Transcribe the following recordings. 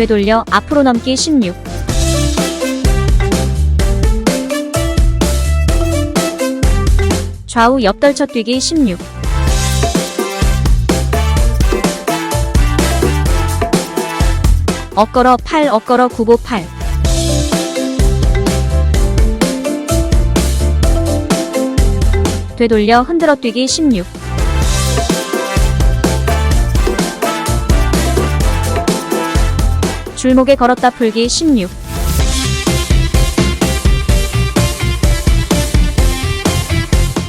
되돌려 앞으로 넘기 16 좌우 옆떨쳐 뛰기 16 엇걸어 8 엇걸어 9보 8 되돌려 흔들어 뛰기 16 줄목에 걸었다 풀기 16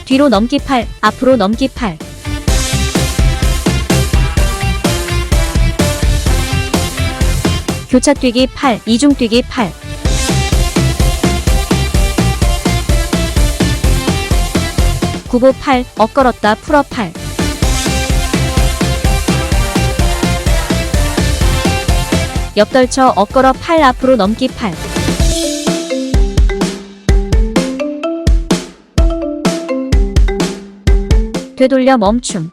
뒤로 넘기 8 앞으로 넘기 8 교차 뛰기 8 이중 뛰기 8 구보 8 엇걸었다 풀어 8 옆떨쳐 엇걸어 8 앞으로 넘기 8 되돌려 멈춤.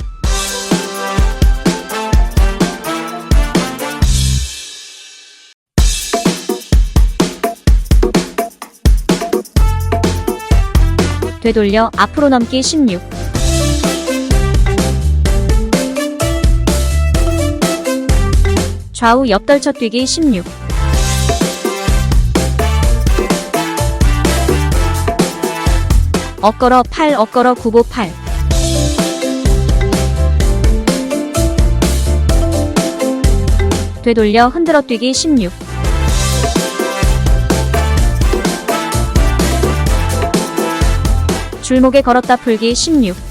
되돌려 앞으로 넘기 16 좌우 옆떨쳐 뛰기 16 엇걸어 8 엇걸어 9보 8 되돌려 흔들어 뛰기 16 줄목에 걸었다 풀기 16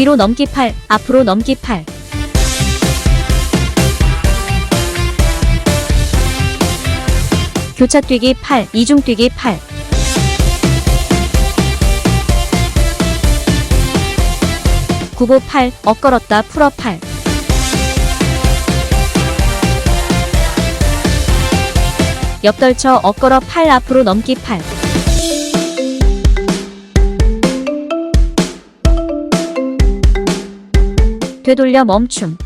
뒤로 넘기 8 앞으로 넘기 8 교차 뛰기 8 이중 뛰기 8 구보 8 엇걸었다 풀어 8 옆떨쳐 엇걸어 8 앞으로 넘기 8 되돌려 멈춤.